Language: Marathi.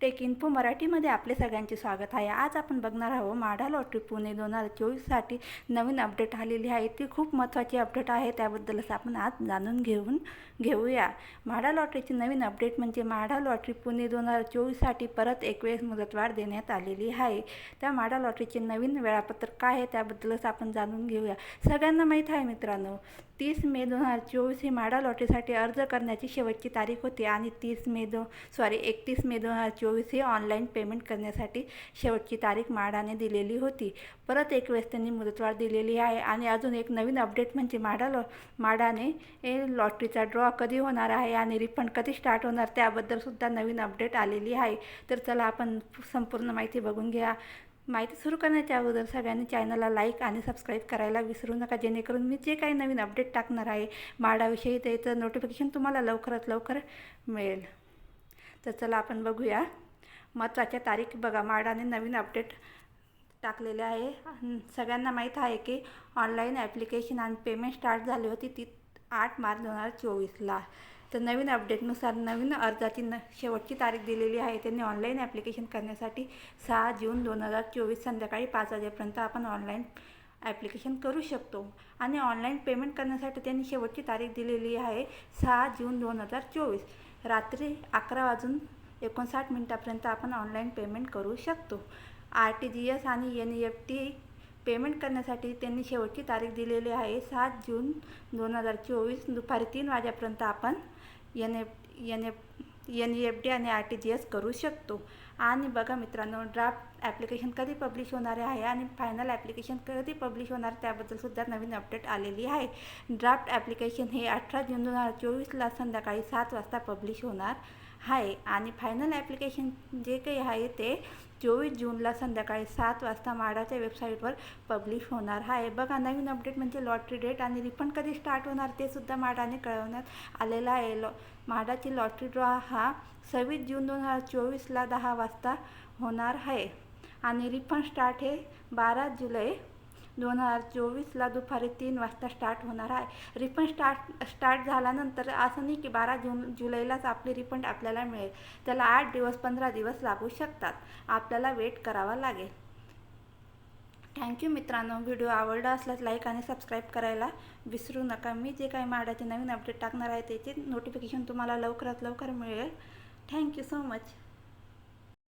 टेक इन्फो मराठीमध्ये आपले सगळ्यांचे स्वागत आहे. आज आपण बघणार आहोत माढा लॉटरी पुणे दोन हजार चोवीससाठी नवीन अपडेट आलेली आहे. ती खूप महत्त्वाची अपडेट आहे. त्याबद्दलच आपण आज जाणून घेऊन घेऊया. म्हाडा लॉटरीची नवीन अपडेट म्हणजे माढा लॉटरी पुणे दोन हजार चोवीससाठी परत एक वेळेस मुदतवाढ देण्यात आलेली आहे. त्या म्हाडा लॉटरीचे नवीन वेळापत्रक काय आहे त्याबद्दलच आपण जाणून घेऊया. सगळ्यांना माहीत आहे मित्रांनो तीस मे दोन हजार चोवीस ही म्हाडा लॉटरीसाठी अर्ज करण्याची शेवटची तारीख होती आणि तीस मे दो सॉरी एकतीस मे दोन हजार चोवीस ही ऑनलाईन पेमेंट करण्यासाठी शेवटची तारीख म्हाडाने दिलेली होती. परत एक वेळेस त्यांनी मुदतवाढ दिलेली आहे आणि अजून एक नवीन अपडेट म्हणजे म्हाडा लॉ म्हाडाने ए लॉटरीचा ड्रॉ कधी होणार आहे आणि रिफंड कधी स्टार्ट होणार त्याबद्दलसुद्धा नवीन अपडेट आलेली आहे. तर चला आपण संपूर्ण माहिती बघून घ्या. माहिती सुरू करण्याच्या अगोदर सगळ्यांनी चॅनलला लाईक आणि सबस्क्राईब करायला विसरू नका. जेणेकरून मी जे काही नवीन अपडेट टाकणार आहे माडाविषयी त्याचं नोटिफिकेशन तुम्हाला लवकरात लवकर मिळेल. तर चला आपण बघूया. महत्त्वाच्या तारीख बघा. माडाने नवीन अपडेट टाकलेले आहे. सगळ्यांना माहीत आहे की ऑनलाईन ॲप्लिकेशन आणि पेमेंट स्टार्ट झाली होती ती आठ मार्च दोन हजार चोवीसला. तर नवीन अपडेटनुसार नवीन अर्जाची न शेवटची तारीख दिलेली आहे. त्यांनी ऑनलाईन ॲप्लिकेशन करण्यासाठी सहा जून दोन हजार चोवीस संध्याकाळी पाच वाजेपर्यंत आपण ऑनलाईन ॲप्लिकेशन करू शकतो. आणि ऑनलाईन पेमेंट करण्यासाठी त्यांनी शेवटची तारीख दिलेली आहे सहा जून दोन हजार चोवीस. रात्री अकरा वाजून एकोणसाठ मिनटापर्यंत आपण ऑनलाईन पेमेंट करू शकतो. आर टी जी एस आणि N E F T payment करण्यासाठी त्यांनी शेवटची तारीख दिलेली आहे सात जून दोन हजार चोवीस. दुपारी तीन वाजेपर्यंत आपण N F N F N E F D आणि आर टी जी एस करू शकतो. आणि बघा मित्रांनो ड्राफ्ट ॲप्लिकेशन कधी पब्लिश होणार आहे आणि फायनल ॲप्लिकेशन कधी पब्लिश होणार त्याबद्दलसुद्धा नवीन अपडेट आलेली आहे. ड्राफ्ट ॲप्लिकेशन हे अठरा जून दोन हजार चोवीसला संध्याकाळी सात वाजता पब्लिश होणार. आहे. आणि फायनल ॲप्लिकेशन जे काही आहे ते चोवीस जूनला संध्याकाळी सात वाजता माडाच्या वेबसाईटवर पब्लिश होणार आहे. बघा नवीन अपडेट म्हणजे लॉटरी डेट आणि रिफंड कधी स्टार्ट होणार ते सुद्धा माडाने कळवण्यात आलेलं आहे. लॉ माडाची लॉटरी ड्रॉ हा सव्वीस जून दोन हजार चोवीसला दहा वाजता होणार आहे. आणि रिफंड स्टार्ट हे बारा जुलै दोन हजार चोवीसला दुपारी तीन वाजता स्टार्ट होणार आहे. रिफंड स्टार्ट स्टार्ट झाल्यानंतर असं नाही की बारा जून जुलैलाच आपली रिफंड आपल्याला मिळेल. त्याला आठ दिवस पंधरा दिवस लागू शकतात. आपल्याला वेट करावा लागेल. थँक्यू मित्रांनो. व्हिडिओ आवडला असल्यास लाईक आणि सबस्क्राईब करायला विसरू नका. मी जे काही माडाचे नवीन अपडेट टाकणार आहे त्याचे नोटिफिकेशन तुम्हाला लवकरात लवकर मिळेल. Thank you so much